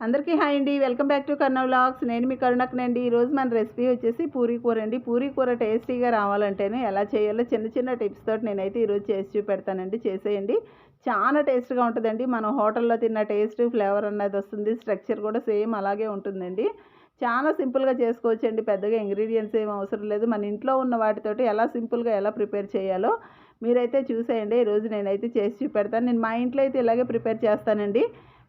అందరికీ హాయ్ అండి. Welcome back to Karna vlogs నేను మీ కరుణక్నండి ఈరోజు మన రెసిపీ వచ్చేసి పూరీ కూర అండి. పూరీ కూర టేస్టీగా రావాలంటేనే ఎలా చేయాలో చిన్న చిన్న టిప్స్ తోటి నేనైతే ఈరోజు చేసి చూపెడతానండి. చేసేయండి. చాలా టేస్ట్గా ఉంటుందండి. మనం హోటల్లో తిన్న టేస్ట్ ఫ్లేవర్ అన్నది వస్తుంది. స్ట్రక్చర్ కూడా సేమ్ అలాగే ఉంటుందండి. చాలా సింపుల్గా చేసుకోవచ్చండి. పెద్దగా ఇంగ్రీడియంట్స్ ఏం అవసరం లేదు. మన ఇంట్లో ఉన్న వాటితోటి ఎలా సింపుల్గా ఎలా ప్రిపేర్ చేయాలో మీరైతే చూసేయండి. ఈరోజు నేనైతే చేసి చూపెడతాను. నేను మా ఇంట్లో అయితే ఇలాగే ప్రిపేర్ చేస్తానండి.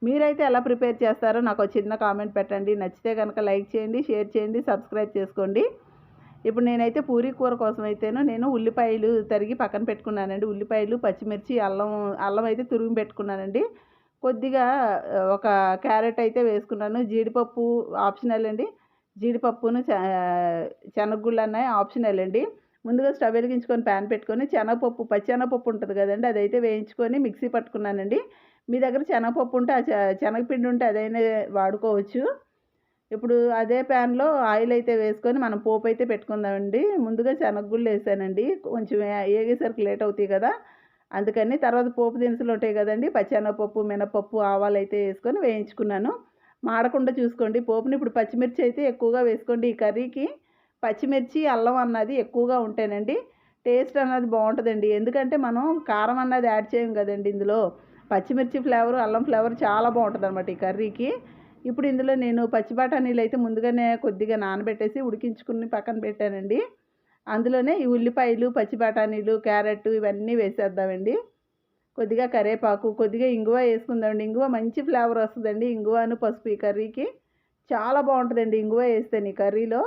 మీరైతే ఎలా ప్రిపేర్ చేస్తారో నాకు ఒక చిన్న కామెంట్ పెట్టండి. నచ్చితే కనుక లైక్ చేయండి షేర్ చేయండి సబ్స్క్రైబ్ చేసుకోండి. ఇప్పుడు నేనైతే పూరీ కూర కోసం అయితేను నేను ఉల్లిపాయలు తరిగి పక్కన పెట్టుకున్నానండి. ఉల్లిపాయలు పచ్చిమిర్చి అల్లం అల్లం అయితే తురిగి పెట్టుకున్నానండి. కొద్దిగా ఒక క్యారెట్ అయితే వేసుకున్నాను. జీడిపప్పు ఆప్షనల్ అండి. జీడిపప్పును చ- శనగగుళ్ళు అన్నాయి ఆప్షనల్ అండి. ముందుగా స్టవ్ వెలిగించుకొని ప్యాన్ పెట్టుకొని శనగపప్పు పచ్చెనగపప్పు ఉంటుంది కదండి అదైతే వేయించుకొని మిక్సీ పట్టుకున్నానండి. మీ దగ్గర శనగపప్పు ఉంటే ఆ శనగపిండి ఉంటే అదైనా వాడుకోవచ్చు. ఇప్పుడు అదే ప్యాన్లో ఆయిల్ అయితే వేసుకొని మనం పోపు అయితే పెట్టుకుందామండి. ముందుగా శనగగుళ్ళు వేసానండి. కొంచెం ఏగేసరికి లేట్ అవుతాయి కదా. అందుకని తర్వాత పోపు దినుసులు ఉంటాయి కదండి. పచ్చెనగపప్పు మినపప్పు ఆవాలు అయితే వేసుకొని వేయించుకున్నాను. మాడకుండా చూసుకోండి. పోపుని ఇప్పుడు పచ్చిమిర్చి అయితే ఎక్కువగా వేసుకోండి. ఈ కర్రీకి పచ్చిమిర్చి అల్లం అన్నది ఎక్కువగా ఉంటేనండి టేస్ట్ అన్నది బాగుంటుందండి. ఎందుకంటే మనం కారం అన్నది యాడ్ చేయం కదండి ఇందులో. పచ్చిమిర్చి ఫ్లేవర్ అల్లం ఫ్లేవర్ చాలా బాగుంటుంది అనమాట ఈ కర్రీకి. ఇప్పుడు ఇందులో నేను పచ్చి బఠానీలు అయితే ముందుగానే కొద్దిగా నానబెట్టేసి ఉడికించుకుని పక్కన పెట్టానండి. అందులోనే ఈ ఉల్లిపాయలు పచ్చి బఠానీలు క్యారెట్ ఇవన్నీ వేసేద్దామండి. కొద్దిగా కరేపాకు కొద్దిగా ఇంగువ వేసుకుందామండి. ఇంగువ మంచి ఫ్లేవర్ వస్తుందండి. ఇంగువను పసుపు ఈ కర్రీకి. చాలా బాగుంటుందండి ఇంగువ వేస్తే ఈ కర్రీలో.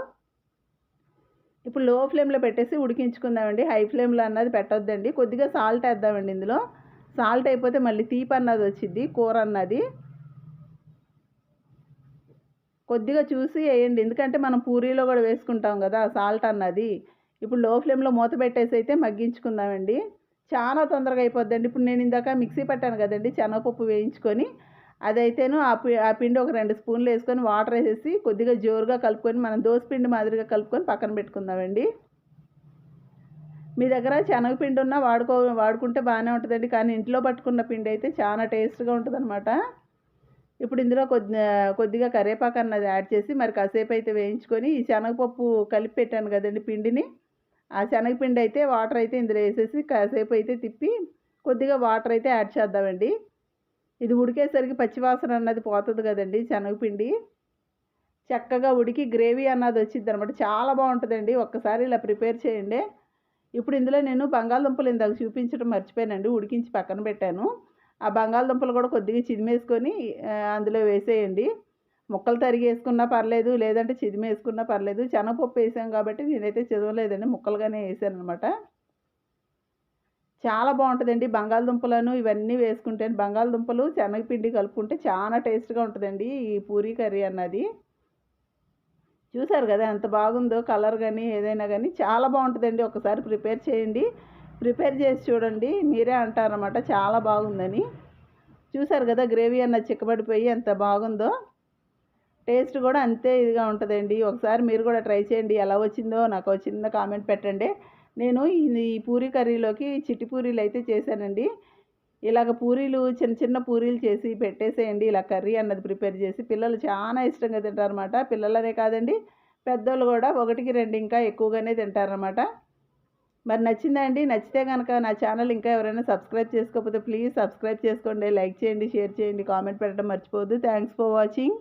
ఇప్పుడు లో ఫ్లేమ్లో పెట్టేసి ఉడికించుకుందామండి. హై ఫ్లేమ్లో అన్నది పెట్టొద్దండి. కొద్దిగా సాల్ట్ వేద్దామండి ఇందులో. సాల్ట్ అయిపోతే మళ్ళీ తీపి అన్నది వచ్చింది కూర అన్నది. కొద్దిగా చూసి వేయండి. ఎందుకంటే మనం పూరీలో కూడా వేసుకుంటాం కదా సాల్ట్ అన్నది. ఇప్పుడు లో ఫ్లేమ్లో మూత పెట్టేసి అయితే మగ్గించుకుందామండి. చాలా తొందరగా అయిపోద్దండి. ఇప్పుడు నేను ఇందాక మిక్సీ పట్టాను కదండి శనగపప్పు వేయించుకొని అదైతేను ఆ పి ఆ పిండి ఒక రెండు స్పూన్లు వేసుకొని వాటర్ వేసేసి కొద్దిగా జోరుగా కలుపుకొని మనం దోశ పిండి మాదిరిగా కలుపుకొని పక్కన పెట్టుకుందామండి. మీ దగ్గర శనగపిండి ఉన్నా వాడుకో వాడుకుంటే బాగానే ఉంటుందండి. కానీ ఇంట్లో పట్టుకున్న పిండి అయితే చాలా టేస్ట్గా ఉంటుందన్నమాట. ఇప్పుడు ఇందులో కొద్ది కొద్దిగా కరివేపాకు అన్నది యాడ్ చేసి మరి కాసేపు అయితే వేయించుకొని ఈ శనగపప్పు కలిపి పెట్టాను కదండి పిండిని. ఆ శనగపిండి అయితే వాటర్ అయితే ఇందులో వేసేసి కాసేపు అయితే తిప్పి కొద్దిగా వాటర్ అయితే యాడ్ చేద్దామండి. ఇది ఉడికేసరికి పచ్చివాసన అన్నది పోతుంది కదండి శనగపిండి చక్కగా ఉడికి గ్రేవీ అన్నది వచ్చింది అనమాట చాలా బాగుంటుందండి. ఒక్కసారి ఇలా ప్రిపేర్ చేయండి. ఇప్పుడు ఇందులో నేను బంగాళదుంపలు ఇందాక చూపించడం మర్చిపోయానండి ఉడికించి పక్కన పెట్టాను. ఆ బంగాళదుంపలు కూడా కొద్దిగా చిదిమేసుకొని అందులో వేసేయండి. ముక్కలు తరిగి వేసుకున్నా పర్లేదు లేదంటే చిదిమేసుకున్నా పర్లేదు. శనగపప్పు వేసాం కాబట్టి నేనైతే చదవలేదండి ముక్కలుగానే వేసాను అనమాట చాలా బాగుంటుందండి బంగాళదుంపలను ఇవన్నీ వేసుకుంటే బంగాళదుంపలు శనగపిండి కలుపుకుంటే చాలా టేస్ట్గా ఉంటుందండి ఈ పూరీ కర్రీ అన్నది. చూసారు కదా ఎంత బాగుందో కలర్ కానీ ఏదైనా కానీ చాలా బాగుంటుందండి. ఒకసారి ప్రిపేర్ చేయండి. ప్రిపేర్ చేసి చూడండి. మీరే అంటారన్నమాట చాలా బాగుందని. చూసారు కదా గ్రేవీ అన్న చిక్కబడిపోయి ఎంత బాగుందో. టేస్ట్ కూడా అంతే ఇదిగా ఉంటుందండి. ఒకసారి మీరు కూడా ట్రై చేయండి. ఎలా వచ్చిందో నాకు చిన్న కామెంట్ పెట్టండి. నేను ఈ- ఈ పూరీ కర్రీలోకి చిట్టి పూరీలు అయితే చేశానండి. ఇలాగ పూరీలు చిన్న చిన్న పూరీలు చేసి పెట్టేసేయండి. ఇలా కర్రీ అన్నది ప్రిపేర్ చేసి పిల్లలు చాలా ఇష్టంగా తింటారనమాట పిల్లలనే కాదండి పెద్దోళ్ళు కూడా ఒకటికి రెండు ఇంకా ఎక్కువగానే తింటారనమాట మరి నచ్చిందా అండి? నచ్చితే కనుక నా ఛానల్ ఇంకా ఎవరైనా సబ్స్క్రైబ్ చేసుకోకపోతే ప్లీజ్ సబ్స్క్రైబ్ చేసుకోండి లైక్ చేయండి షేర్ చేయండి కామెంట్ పెట్టడం మర్చిపోవద్దు. Thanks for watching.